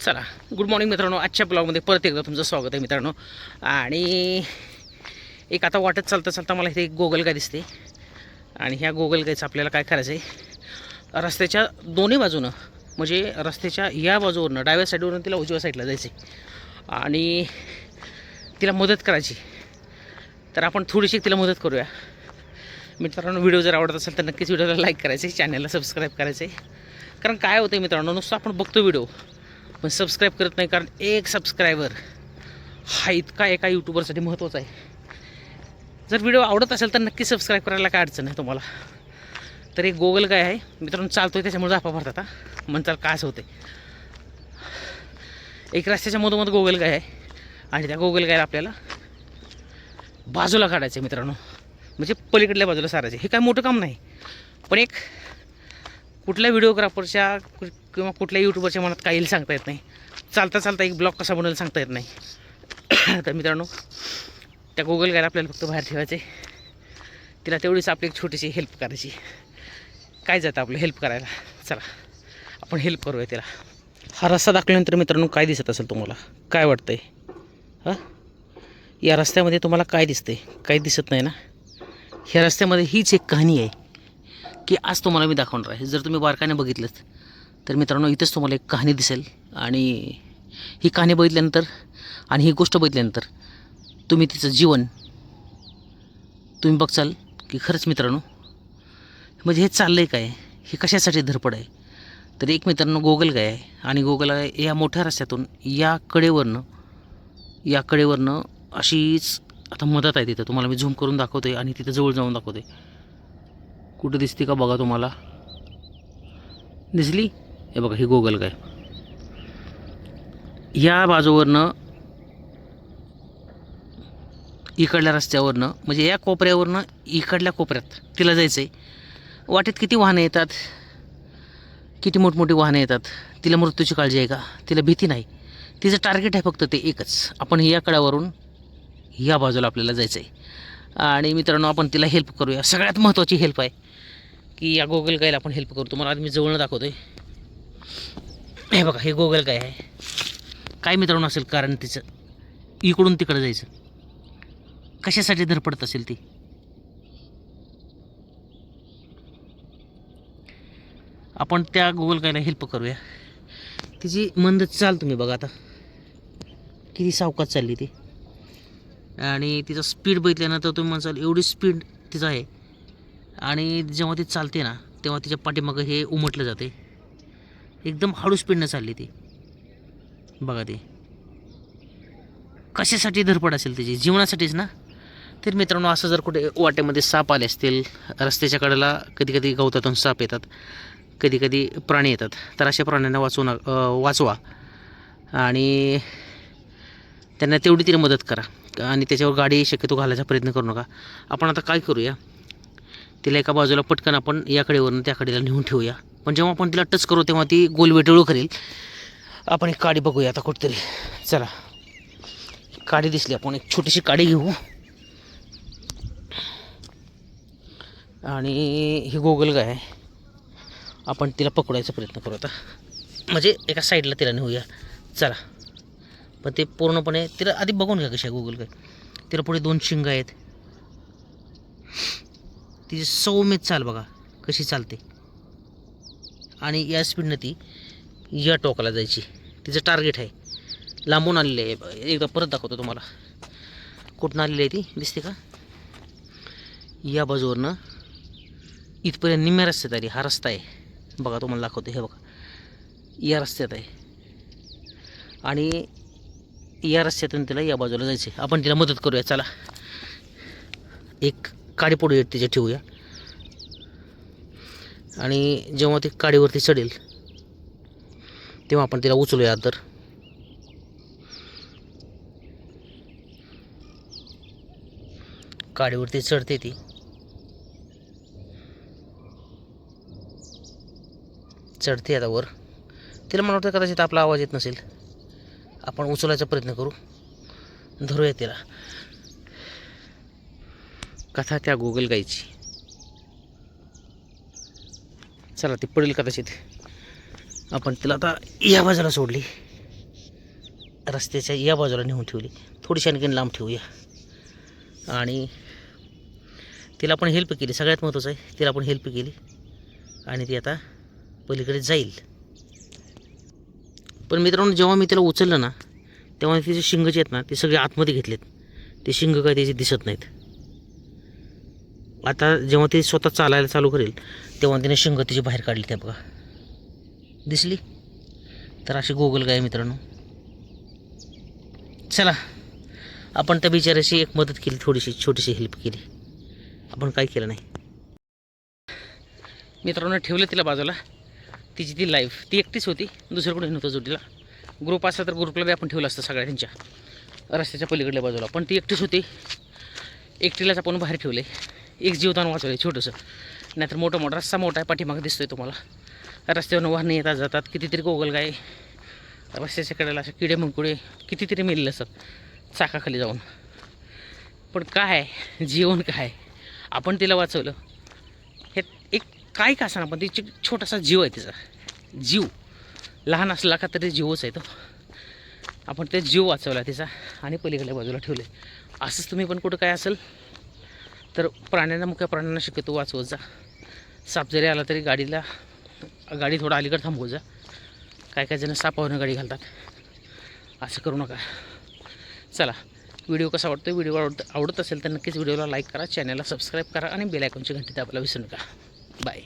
चला good morning मित्रांनो. आजच्या ब्लॉगमध्ये परत एकदा तुमचं स्वागत आहे मित्रांनो. आणि एक आता वाटत चालता चालता मला इथे एक गोगलगाय दिसते. आणि ह्या गोगल गायचं आपल्याला काय करायचं आहे रस्त्याच्या दोन्ही बाजूनं म्हणजे रस्त्याच्या या बाजूवरनं डाव्या साईडवरून तिला उजव्या साईडला जायचं आहे आणि तिला मदत करायची. तर आपण थोडीशी तिला मदत करूया. मित्रांनो व्हिडिओ जर आवडत असेल तर नक्कीच व्हिडिओला लाईक करायचे चॅनलला सबस्क्राईब करायचे कारण काय होतं आहे मित्रांनो नुसतं आपण बघतो व्हिडिओ पण सबस्क्राईब करत नाही कारण एक सबस्क्रायबर हा इतका एका यूट्यूबरसाठी महत्त्वाचा आहे. जर व्हिडिओ आवडत असेल तर नक्की सबस्क्राईब करायला काय अडचण आहे तुम्हाला. तर एक गोगल काय आहे. मित्रांनो चालतो आहे त्याच्यामुळे जापा भरतात हा. म्हणताल काय असं होते एक रस्त्याच्या मधोमध गोगल गाय आहे. आणि त्या गोगल गायला आपल्याला बाजूला काढायचं आहे मित्रांनो. म्हणजे पलीकडल्या बाजूला सारायचे हे काय मोठं काम नाही. पण एक कुठल्या व्हिडिओग्राफरच्या किंवा कुठल्या यूट्यूबरच्या मनात काही सांगता येत नाही. चालता चालता एक ब्लॉग कसा बनवायला सांगता येत नाही. तर मित्रांनो त्या गुगल गायला आपल्याला फक्त बाहेर ठेवायचे तिला तेवढीच आपली एक छोटीशी हेल्प करायची. काय जातं आपलं हेल्प करायला? चला आपण हेल्प करूया तिला. हा रस्ता दाखवल्यानंतर मित्रांनो काय दिसत असेल तुम्हाला? काय वाटतंय? हां? या रस्त्यामध्ये तुम्हाला काय दिसतंय? काही दिसत नाही ना? ह्या रस्त्यामध्ये हीच एक कहाणी आहे. की आज तुम्हाला मी दाखवणार आहे. जर तुम्ही बारकाने बघितलं तर मित्रांनो इथंच तुम्हाला एक कहाणी दिसेल. आणि ही कहाणी बघितल्यानंतर आणि ही गोष्ट बघितल्यानंतर तुम्ही तिचं जीवन तुम्ही बघचाल की खरंच मित्रांनो म्हणजे हे चाललं आहे काय? हे कशासाठी धरपड आहे? तर एक मित्रांनो गोगल गाय आहे. आणि गोगल गाय या मोठ्या रस्त्यातून या कडेवरनं या कडेवरनं अशीच आता मदत आहे तिथं. तुम्हाला मी झूम करून दाखवते आणि तिथं जवळ जाऊन दाखवते कुठं दिसते का बघा तुम्हाला? दिसली? हे बघा ही गोगल काय? या बाजूवरनं इकडल्या रस्त्यावरनं म्हणजे या कोपऱ्यावरनं इकडल्या कोपऱ्यात तिला जायचं आहे वाटेत किती वाहनं येतात? किती मोठमोठी वाहनं येतात? तिला मृत्यूची काळजी आहे का? तिला भीती नाही. तिचं टार्गेट आहे फक्त ते एकच. आपण या कड्यावरून या बाजूला आपल्याला जायचं आहे आणि मित्रांनो आपण तिला हेल्प करूया. सगळ्यात महत्त्वाची हेल्प आहे. की या गोगल गायला आपण हेल्प करू. तुम्हाला आधी मी जवळनं दाखवतो आहे हे बघा हे गोगल गाय आहे. काय मित्रांनो असेल कारण तिचं? इकडून तिकडं जायचं. कशासाठी धरपडत असेल ती? आपण त्या गुगल गायला हेल्प करूया. तिची मंद चाल तुम्ही बघा आता. किती सावकाश चालली ती. आणि तिचा स्पीड बघितल्यानंतर तुम्ही म्हणसाल एवढी स्पीड तिचं आहे. आणि जेव्हा ती चालते ना तेव्हा तिच्या पाठीमागं हे उमटलं जाते. एकदम हळू स्पीडनं चालली ती. बघा ती. कशासाठी धरपड असेल तिची? जीवनासाठीच ना? तर मित्रांनो असं जर कुठे वाटेमध्ये साप आले असतील रस्त्याच्या कडेला कधी कधी गवतातून साप येतात कधी कधी प्राणी येतात तर अशा प्राण्यांना वाचवू ना वाचवा. आणि त्यांना तेवढी तरी मदत करा. आणि त्याच्यावर गाडी शक्यतो घालायचा प्रयत्न करू नका. आपण आता काय करूया? तिला एका बाजूला पटकन आपण या कडेवरून त्या कडेला नेऊन ठेवूया. पण जेव्हा आपण तिला टच करू तेव्हा ती गोल वेटळू करेल. आपण एक काडी बघूया आता कुठेतरी. चला. काडी दिसली आपण एक छोटीशी काडी घेऊ. आणि ही गोगल गाय आपण तिला पकडायचा प्रयत्न करू आता. म्हणजे एका साईडला तिला नेऊया. चला. पण ते पूर्णपणे तिला आधी बघून घ्या कशी आहे गुगल काय तिला पुढे दोन शिंग आहेत. तिची सौम्य चाल बघा कशी चालते. आणि या स्पीडनं ती या टोकाला जायची. तिचं टार्गेट आहे. लांबून आलेलं आहे. एकदा परत दाखवतो तुम्हाला. कुठून आलेली आहे ती? दिसते का? या बाजूवरनं इथपर्यंत निम्या रस्त्यात आली हा रस्ता आहे. बघा तुम्हाला दाखवतो. हे बघा. या रस्त्यात आहे. आणि या रस्त्यातून तिला या बाजूला जायचं आहे आपण तिला मदत करूया. चला. एक काडी पुढे तिच्या ठेवूया. आणि जेव्हा ती काडीवरती चढेल तेव्हा आपण तिला उचलूया तर काडीवरती चढते ती. चढते आता वर. तिला मला वाटतं कदाचित आपला आवाज येत नसेल. आपण उचलायचा प्रयत्न करू. धरूया तिला. कथा त्या गुगल गायची. चला ती पडेल कदाचित. आपण तिला आता या बाजूला सोडली. रस्त्याच्या या बाजूला नेऊन ठेवली. थोडीशी आणखीन लांब ठेवूया. आणि तिला आपण हेल्प केली. सगळ्यात महत्त्वाचं आहे तिला आपण हेल्प केली. आणि ती आता पलीकडे जाईल. पण मित्रांनो जेव्हा मी तिला उचललं ना तेव्हा तिचे शिंग जे आहेत ना ते सगळे आतमध्ये घेतलेत. ते शिंग काय त्याचे दिसत नाहीत. आता जेव्हा ती स्वतः चालायला चालू करेल तेव्हा तिने शिंग तिची बाहेर काढली त्या बघा. दिसली? तर अशी गोगल गाय आहे मित्रांनो. चला आपण त्या बिचाऱ्याशी एक मदत केली थोडीशी छोटीशी हेल्प केली. आपण काय केलं नाही. मित्रांनो ठेवलं तिला बाजूला. तिची ती लाईफ ती एकटीच होती दुसऱ्याकडून नव्हतं जोडीला. ग्रुप असला तर ग्रुपला बी आपण ठेवलं असतं सगळ्यांच्या रस्त्याच्या पलीकडल्या बाजूला. पण ती एकटीच होती. एकटीलाच आपण बाहेर ठेवले. एक जीवदान वाचवले छोटंसं. नाहीतर मोठं मोठा रस्ता मोठा आहे पाठीमागं दिसतोय तुम्हाला. रस्त्यावरून वाहनं येतात जातात कितीतरी गोगलगाय रस्त्याच्या कडेला असे किडे मुंकुडे कितीतरी मेलेले असतात चाकाखाली जाऊन. पण काय जीवन काय आपण तिला वाचवलं. हे एक काय का असणार पण तिची छोटासा जीव आहे तिचा. जीव. लहान असला का तरी जीवच आहे तो. आपण ते जीव वाचवला तिचा आणि पलीकडल्या बाजूला ठेवले असंच तुम्ही पण कुठं काय असेल? तर प्राण्यांना मुख्य प्राण्यांना शक्यतो वाचवत जा. साप जरी आला तरी गाडीला गाडी थोडं अलीकडे थांबवत जा. काय काय जण सापावरनं गाडी घालतात. असं करू नका. चला व्हिडिओ कसा वाटतो व्हिडिओ आवडत आवडत असेल तर नक्कीच व्हिडिओला लाईक करा चॅनलला सबस्क्राईब करा आणि बेलायकॉनची घंटी दाबायला विसरू नका. बाय.